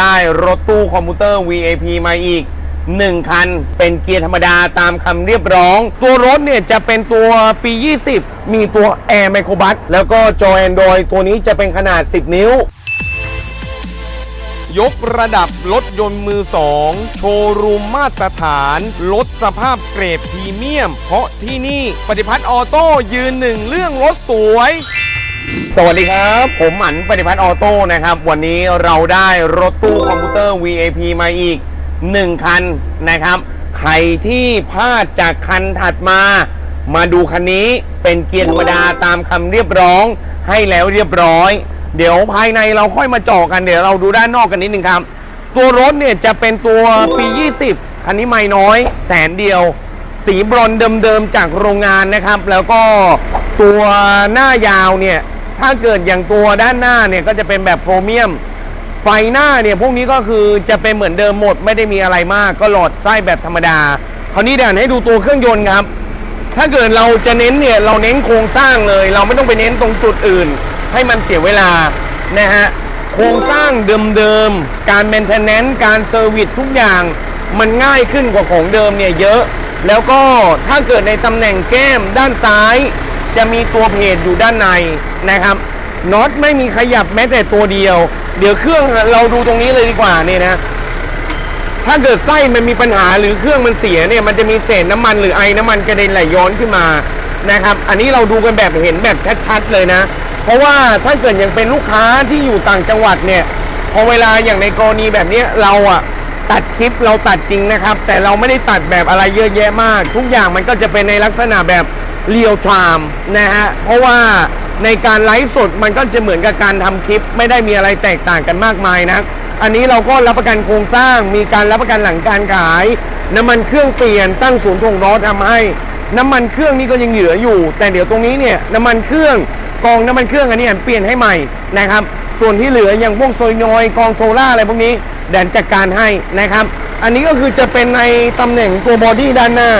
ได้รถตู้คอมพิวเตอร์ VAP มาอีก 1 คัน เป็นเกียร์ธรรมดาตามคำเรียบร้อง ตัวรถเนี่ยจะเป็นตัวปี 20 มีตัว Air m i c r o b u s แล้วก็จอ Android ตัวนี้จะเป็นขนาด 10 นิ้ว ยกระดับรถยนต์มือสองโชว์รูมมาตรฐาน ลดสภาพเกรดพรีเมียม เพราะที่นี่ปฏิพัฒน์ออโต้ยืนหนึ่งเรื่องรถสวย สวัสดีครับ ผมหมันปฏิพัฒน์ออโต้นะครับ วันนี้เราได้รถตู้คอมพิวเตอร์ VAP มาอีก 1 คันนะครับ ใครที่พลาดจากคันถัดมา มาดูคันนี้เป็นเกียร์ธรรมดาตามคำเรียบร้องให้แล้วเรียบร้อย เดี๋ยวภายในเราค่อยมาจาะกันเดี๋ยวเราดูด้านนอกกันนิดนึงครับ ตัวรถเนี่ยจะเป็นตัวปี 20 คันนี้ไม่น้อยแสนเดียว สีบรอนเดิมๆจากโรงงานนะครับ แล้วก็ตัวหน้ายาวเนี่ย ถ้าเกิดอย่างตัวด้านหน้าเนี่ยก็จะเป็นแบบโพรเมียม ไฟหน้าเนี่ยพวกนี้ก็คือจะเป็นเหมือนเดิมหมดไม่ได้มีอะไรมาก ก็หลอดไส้แบบธรรมดา คราวนี้เดี๋ยวให้ดูตัวเครื่องยนต์ครับ ถ้าเกิดเราจะเน้นเนี่ยเราเน้นโครงสร้างเลย เราไม่ต้องไปเน้นตรงจุดอื่น ให้มันเสียเวลานะฮะโครงสร้างเดิมๆการเมนเทนแนนซ์การเซอร์วิสทุกอย่างมันง่ายขึ้นกว่าของเดิมเนี่ยเยอะ แล้วก็ถ้าเกิดในตำแหน่งแก้มด้านซ้าย จะมีตัวเพจอยู่ด้านในนะครับน็อตไม่มีขยับแม้แต่ตัวเดียว เดี๋ยวเครื่องเราดูตรงนี้เลยดีกว่าเนี่ยนะถ้าเกิดไส้มันมีปัญหาหรือเครื่องมันเสียเนี่ยมันจะมีเศษน้ำมันหรือไอ้น้ำมันกระเด็นไหลย้อนขึ้นมานะครับ อันนี้เราดูกันแบบเห็นแบบชัดๆเลยนะ เพราะว่าถ้าเกิดยังเป็นลูกค้าที่อยู่ต่างจังหวัดเนี่ยพอเวลาอย่างในกรณีแบบนี้เราอะ ตัดคลิปเราตัดจริงนะครับ แต่เราไม่ได้ตัดแบบอะไรเยอะแยะมาก ทุกอย่างมันก็จะเป็นในลักษณะแบบเรียลไทม์นะฮะเพราะว่าในการไลฟ์สดมันก็จะเหมือนกับการทำคลิป ไม่ได้มีอะไรแตกต่างกันมากมายนะอันนี้เราก็รับประกันโครงสร้างมีการรับประกันหลังการขาย น้ำมันเครื่องเปลี่ยนตั้งศูนย์ถงล้อทำให้ น้ำมันเครื่องนี่ก็ยังเหลืออยู่ แต่เดี๋ยวตรงนี้เนี่ยน้ำมันเครื่องกองน้ำมันเครื่องอันนี้เปลี่ยนให้ใหม่นะครับส่วนที่เหลืออย่างพวกโซยนอยกองโซล่าอะไรพวกนี้ แดนจัดการให้นะครับ อันนี้ก็คือจะเป็นในตำแหน่งตัวบอดี้ด้านหน้า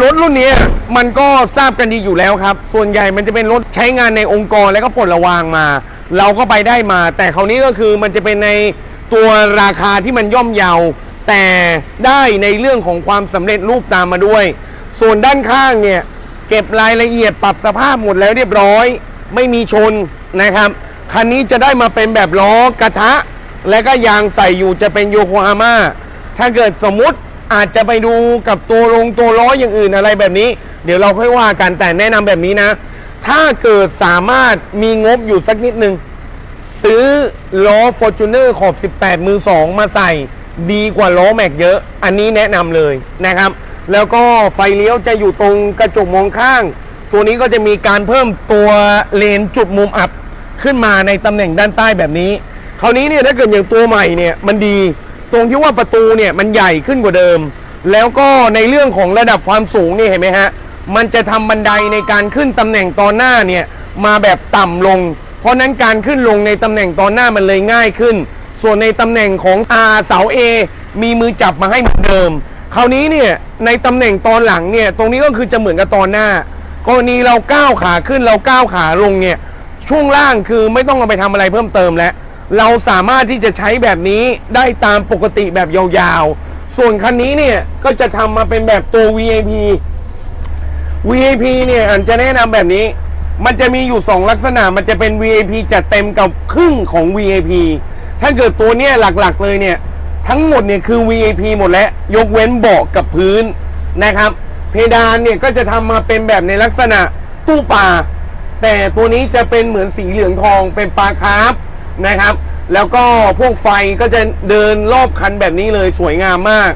รถรุ่นนี้มันก็ทราบกันดีอยู่แล้วครับ ส่วนใหญ่มันจะเป็นรถใช้งานในองค์กรแล้วก็ปลดระวางมา เราก็ไปได้มา แต่คราวนี้ก็คือมันจะเป็นในตัวราคาที่มันย่อมเยา แต่ได้ในเรื่องของความสำเร็จรูปตามมาด้วย ส่วนด้านข้างเนี่ย เก็บรายละเอียดปรับสภาพหมดแล้วเรียบร้อย ไม่มีชนนะครับ คันนี้จะได้มาเป็นแบบล้อกระทะ และก็ยางใส่อยู่จะเป็นโยโกฮาม่าถ้าเกิดสมมุติอาจจะไปดูกับตัวลงตัวล้ออย่างอื่นอะไรแบบนี้ เดี๋ยวเราค่อยว่ากันแต่แนะนำแบบนี้นะ ถ้าเกิดสามารถมีงบอยู่สักนิดนึง ซื้อล้อ Fortuner ขอบ 18 มือ 2 มาใส่ ดีกว่าล้อแม็กเยอะ อันนี้แนะนำเลยนะครับ แล้วก็ไฟเลี้ยวจะอยู่ตรงกระจกมองข้าง ตัวนี้ก็จะมีการเพิ่มตัวเลนจุดมุมอับขึ้นมาในตำแหน่งด้านใต้แบบนี้ คราวนี้เนี่ยถ้าเกิดอย่างตัวใหม่เนี่ยมันดี ตรงที่ว่าประตูเนี่ยมันใหญ่ขึ้นกว่าเดิม แล้วก็ในเรื่องของระดับความสูงนี่เห็นไหมฮะมันจะทำบันไดในการขึ้นตำแหน่งตอนหน้าเนี่ยมาแบบต่ำลง เพราะนั้นการขึ้นลงในตำแหน่งตอนหน้ามันเลยง่ายขึ้น ส่วนในตำแหน่งของ R เสา A มีมือจับมาให้เหมือนเดิม คราวนี้เนี่ยในตำแหน่งตอนหลังเนี่ยตรงนี้ก็คือจะเหมือนกับตอนหน้ากรณีเราก้าวขาขึ้นเราก้าวขาลงเนี่ยช่วงล่างคือไม่ต้องเอาไปทำอะไรเพิ่มเติมแล้ว เราสามารถที่จะใช้แบบนี้ได้ตามปกติแบบยาวๆ ส่วนคันนี้เนี่ยก็จะทำมาเป็นแบบตัว VIP VIP เนี่ยอันจะแนะนำแบบนี้ มันจะมีอยู่ 2 ลักษณะมันจะเป็น VIP จัดเต็มกับครึ่งของ VIP ถ้าเกิดตัวเนี้ยหลักๆเลยเนี่ยทั้งหมดเนี่ยคือ VIP หมดแล้ว ยกเว้นเบาะกับพื้นนะครับ เพดานเนี่ยก็จะทำมาเป็นแบบในลักษณะตู้ปลาแต่ตัวนี้จะเป็นเหมือนสีเหลืองทองเป็นปลาคาร์ฟ นะครับ แล้วก็พวกไฟก็จะเดินรอบคันแบบนี้เลยสวยงามมาก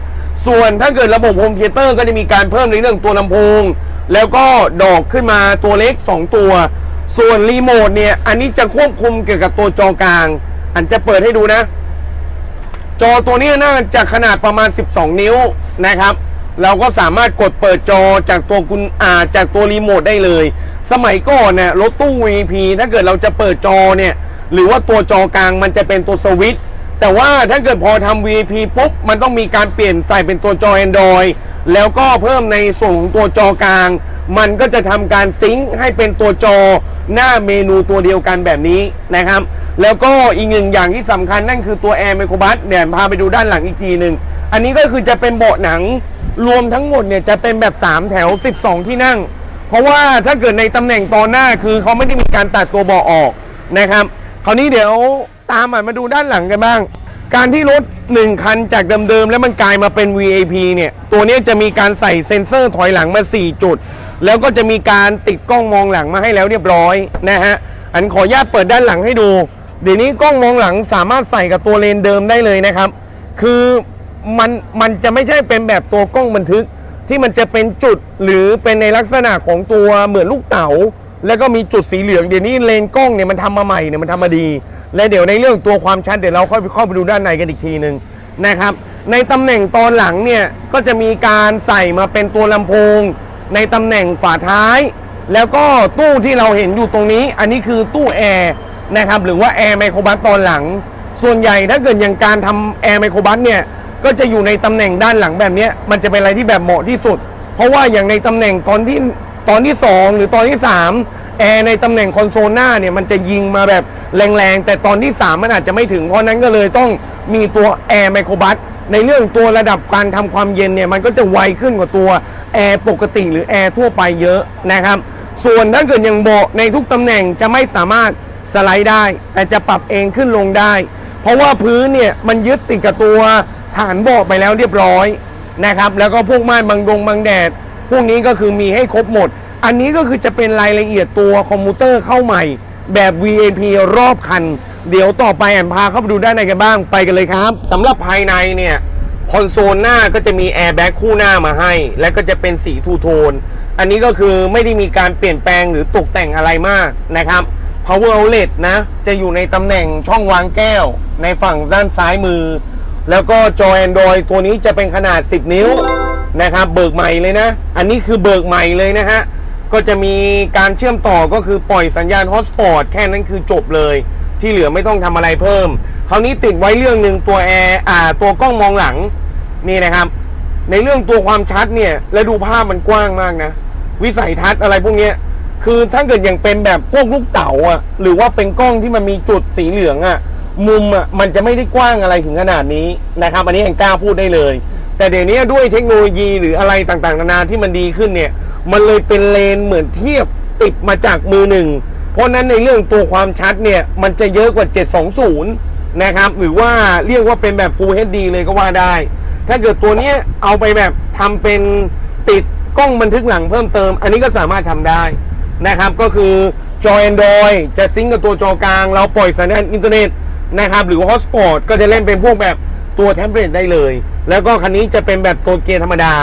ส่วนถ้าเกิดระบบโฮมเทเตอร์ก็จะมีการเพิ่มในเรื่องตัวลำโพง แล้วก็ดอกขึ้นมาตัวเล็ก 2 ตัว ส่วนรีโมทเนี่ย อันนี้จะควบคุมเกี่ยวกับตัวจอกลาง อันจะเปิดให้ดูนะ จอตัวนี้น่าจะขนาดประมาณ 12 นิ้วนะครับเราก็สามารถกดเปิดจอจากตัวคุณอาจากตัวรีโมทได้เลย สมัยก่อนเนี่ยรถตู้ VP ถ้าเกิดเราจะเปิดจอเนี่ย หรือว่าตัวจอกลางมันจะเป็นตัวสวิตช์แต่ว่าถ้าเกิดพอทำ VP ปุ๊บ มันต้องมีการเปลี่ยนใส่เป็นตัวจอ Android แล้วก็เพิ่มในส่วนของตัวจอกลาง มันก็จะทำการซิงค์ให้เป็นตัวจอหน้าเมนูตัวเดียวกันแบบนี้นะครับ แล้วก็อีกหนึ่งอย่างที่สำคัญนั่นคือตัวแอร์ไมโครบัสเนี่ยพาไปดูด้านหลังอีกทีหนึ่งอันนี้ก็คือจะเป็นเบาะหนังรวมทั้งหมดเนี่ยจะเป็นแบบ 3 แถว 12 ที่นั่ง เพราะว่าถ้าเกิดในตำแหน่งตอนหน้าคือเขาไม่ได้มีการตัดตัวเบาะออกนะครับ คราวนี้เดี๋ยวตามอะมาดูด้านหลังกันบ้าง การที่รถ 1 คันจากเดิมๆ แล้วมันกลายมาเป็น VAP เนี่ย ตัวนี้จะมีการใส่เซ็นเซอร์ถอยหลังมา 4 จุด แล้วก็จะมีการติดกล้องมองหลังมาให้แล้วเรียบร้อยนะฮะ อันขออนุญาตเปิดด้านหลังให้ดู เดี๋ยวนี้กล้องมองหลังสามารถใส่กับตัวเลนเดิมได้เลยนะครับ คือมันมันจะไม่ใช่เป็นแบบตัวกล้องบันทึกที่มันจะเป็นจุดหรือเป็นในลักษณะของตัวเหมือนลูกเต๋า แล้วก็มีจุดสีเหลืองเดี๋ยวนี้เลนกล้องเนี่ยมันทำมาใหม่เนี่ยมันทำมาดี และเดี๋ยวในเรื่องตัวความชัดเดี๋ยวเราค่อยไปเข้าไปดูด้านในกันอีกทีหนึ่งนะครับ ในตำแหน่งตอนหลังเนี่ยก็จะมีการใส่มาเป็นตัวลำโพง ในตำแหน่งฝาท้าย แล้วก็ตู้ที่เราเห็นอยู่ตรงนี้ อันนี้คือตู้แอร์นะครับหรือว่าแอร์ไมโครบัสตอนหลัง ส่วนใหญ่ถ้าเกิดอย่างการทำแอร์ไมโครบัสเนี่ยก็จะอยู่ในตำแหน่งด้านหลังแบบนี้มันจะเป็นอะไรที่แบบเหมาะที่สุด เพราะว่าอย่างในตำแหน่งตอนที่ตอนที่ 2 หรือตอนที่ 3 แอร์ในตำแหน่งคอนโซลหน้าเนี่ยมันจะยิงมาแบบแรงๆ แต่ตอนที่ 3 มันอาจจะไม่ถึง เพราะนั้นก็เลยต้องมีตัวแอร์ไมโครบัสในเรื่องตัวระดับการทำความเย็นเนี่ยมันก็จะไวขึ้นกว่าตัวแอร์ปกติหรือแอร์ทั่วไปเยอะนะครับ ส่วนถ้าเกิดอย่างเบาะในทุกตำแหน่งจะไม่สามารถสไลด์ได้ แต่จะปรับเองขึ้นลงได้ เพราะว่าพื้นเนี่ยมันยึดติดกับตัวฐานเบาะไปแล้วเรียบร้อยนะครับ แล้วก็พวกม่านบังดงบังแดด พวกนี้ก็คือมีให้ครบหมด อันนี้ก็คือจะเป็นรายละเอียดตัวคอมพิวเตอร์เข้าใหม่ แบบ VAP รอบคัน เดี๋ยวต่อไปแอนพาเข้าไปดูด้านในกันบ้างไปกันเลยครับสำหรับภายในเนี่ยคอนโซลหน้าก็จะมีแอร์แบ็กคู่หน้ามาให้ และก็จะเป็นสีทูโทน อันนี้ก็คือไม่ได้มีการเปลี่ยนแปลงหรือตกแต่งอะไรมากนะครับ power outlet นะ จะอยู่ในตำแหน่งช่องวางแก้ว ในฝั่งด้านซ้ายมือ แล้วก็จอ Android ตัวนี้จะเป็นขนาด 10 นิ้วนะครับ เบิกใหม่เลยนะ อันนี้คือเบิกใหม่เลยนะฮะ ก็จะมีการเชื่อมต่อก็คือปล่อยสัญญาณ Hotspot แค่นั้นคือจบเลย ที่เหลือไม่ต้องทำอะไรเพิ่ม คราวนี้ติดไว้เรื่องหนึ่งตัวแอร์อ่าตัวกล้องมองหลังนี่นะครับ ในเรื่องตัวความชัดเนี่ยแล้วดูภาพมันกว้างมากนะ วิสัยทัศน์อะไรพวกนี้คือถ้าเกิดอย่างเป็นแบบพวกลูกเต๋าอะหรือว่าเป็นกล้องที่มันมีจุดสีเหลืองอะมุมอะมันจะไม่ได้กว้างอะไรถึงขนาดนี้นะครับ อันนี้แองกล้าพูดได้เลย แต่เดี๋ยวนี้ด้วยเทคโนโลยีหรืออะไรต่างๆนานาที่มันดีขึ้นเนี่ย มันเลยเป็นเลนเหมือนเทียบติดมาจากมือหนึ่ง เพราะนั้นในเรื่องตัวความชัดเนี่ย มันจะเยอะกว่า 720 นะครับ หรือว่าเรียกว่าเป็นแบบ Full HD เลยก็ว่าได้ ถ้าเกิดตัวนี้เอาไปแบบทำเป็นติดกล้องบันทึกหลังเพิ่มเติม อันนี้ก็สามารถทำได้นะครับ ก็คือจอ Android จะซิงกับตัวจอกลาง เราปล่อยสัญญาณอินเทอร์เน็ตนะครับ หรือว่า Hotspot ก็จะเล่นเป็นพวกแบบตัวแท็บเล็ตได้เลย แล้วก็คันนี้จะเป็นแบบตัวเกียร์ธรรมดา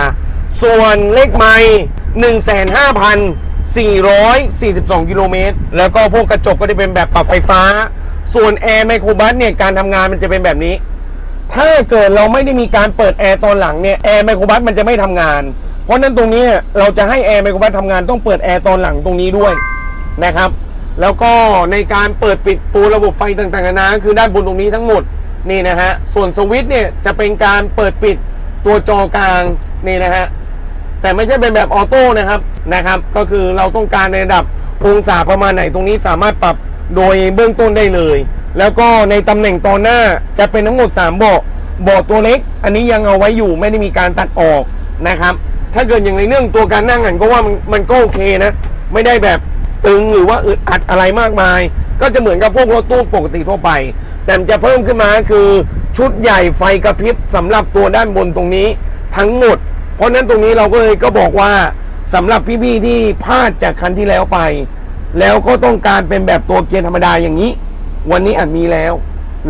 ส่วนเลขไมล์15,442กิโลเมตร แล้วก็พวกกระจกก็จะเป็นแบบปรับไฟฟ้า ส่วนแอร์ไมโครบัสเนี่ยการทำงานมันจะเป็นแบบนี้ ถ้าเกิดเราไม่ได้มีการเปิดแอร์ตอนหลังเนี่ยแอร์ไมโครบัสมันจะไม่ทำงาน เพราะฉะนั้นตรงนี้เราจะให้แอร์ไมโครบัสทำงานต้องเปิดแอร์ตอนหลังตรงนี้ด้วยนะครับ แล้วก็ในการเปิดปิดตัวระบบไฟต่างๆนานาคือด้านบนตรงนี้ทั้งหมด นี่นะฮะ ส่วนสวิตช์เนี่ยจะเป็นการเปิดปิดตัวจอกลางนี่นะฮะ แต่ไม่ใช่เป็นแบบออโต้นะครับนะครับ ก็คือเราต้องการในระดับองศาประมาณไหนตรงนี้สามารถปรับโดยเบื้องต้นได้เลย แล้วก็ในตำแหน่งตอนหน้าจะเป็นทั้งหมด3เบาะเบาะตัวเล็ก อันนี้ยังเอาไว้อยู่ไม่ได้มีการตัดออกนะครับ ถ้าเกิดอย่างในเรื่องตัวการนั่งหันก็ว่ามันมันก็โอเคนะ ไม่ได้แบบตึงหรือว่าอึดอัดอะไรมากมาย ก็จะเหมือนกับพวกรถตู้ปกติทั่วไป แต่จะเพิ่มขึ้นมาคือชุดใหญ่ไฟกระพริบสำหรับตัวด้านบนตรงนี้ทั้งหมด เพราะฉะนั้นตรงนี้เราก็เลยก็บอกว่าสำหรับพี่ๆที่พลาดจากคันที่แล้วไป แล้วก็ต้องการเป็นแบบตัวเกียร์ธรรมดาอย่างนี้ วันนี้อาจมีแล้ว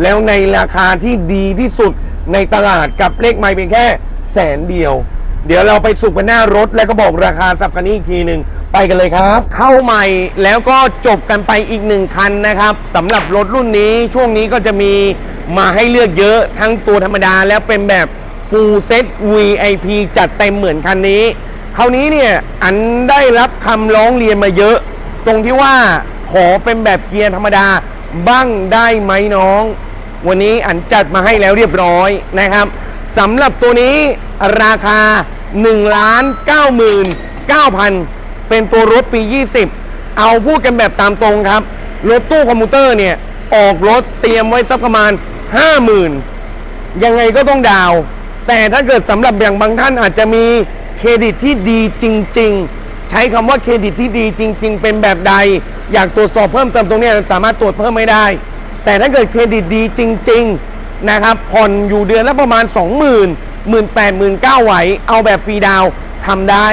แล้วในราคาที่ดีที่สุดในตลาดกับเลขไม่เพียงแค่แสนเดียว เดี๋ยวเราไปสุกกันหน้ารถแล้วก็บอกราคาสับคันนี้อีกทีหนึ่ง ไปกันเลยครับ เข้าใหม่แล้วก็จบกันไปอีกหนึ่งคันนะครับสำหรับรถรุ่นนี้ช่วงนี้ก็จะมีมาให้เลือกเยอะทั้งตัวธรรมดาแล้วเป็นแบบ Full Set VIP จัดเต็มเหมือนคันนี้ คราวนี้เนี่ยอันได้รับคำร้องเรียนมาเยอะ ตรงที่ว่าขอเป็นแบบเกียร์ธรรมดาบ้างได้ไหมน้อง วันนี้อันจัดมาให้แล้วเรียบร้อยนะครับสำหรับตัวนี้ราคา1ล้าน99,000 เป็นตัวรถปี 20 เอาพูดกันแบบตามตรงครับ รถตู้คอมพิวเตอร์เนี่ย ออกรถเตรียมไว้สักประมาณ 50,000 ยังไงก็ต้องดาว แต่ถ้าเกิดสำหรับอย่างบางท่านอาจจะมีเครดิตที่ดีจริง ๆ ใช้คำว่าเครดิตที่ดีจริง ๆ เป็นแบบใด อยากตรวจสอบเพิ่มเติมตรงนี้สามารถตรวจเพิ่มไม่ได้ แต่ถ้าเกิดเครดิตดีจริง ๆ นะครับผ่อนอยู่เดือนละประมาณ 20,000 18,000 9ไหว เอาแบบฟรีดาวทำได้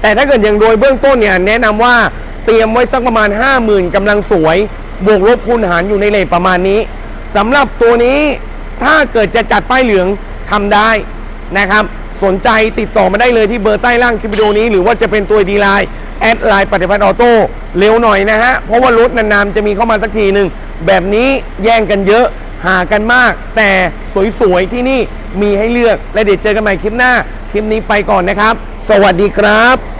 แต่ถ้าเกิดอย่างโดยเบื้องต้นเนี่ยแนะนำว่าเตรียมไว้สักประมาณ 50,000กำลังสวย บวกลบคูณหารอยู่ในเลทประมาณนี้สำหรับตัวนี้ถ้าเกิดจะจัดป้ายเหลืองทำได้นะครับ สนใจติดต่อมาได้เลยที่เบอร์ใต้ล่างคลิปวิดีโอนี้ หรือว่าจะเป็นตัวดีไลน์แอดไลน์ปฏิพัฒน์ออโต้เร็วหน่อยนะฮะ เพราะว่ารถนานๆจะมีเข้ามาสักทีหนึ่งแบบนี้แย่งกันเยอะหากันมาก แต่สวยๆที่นี่ มีให้เลือกและเดี๋ยวเจอกันใหม่คลิปหน้า คลิปนี้ไปก่อนนะครับ สวัสดีครับ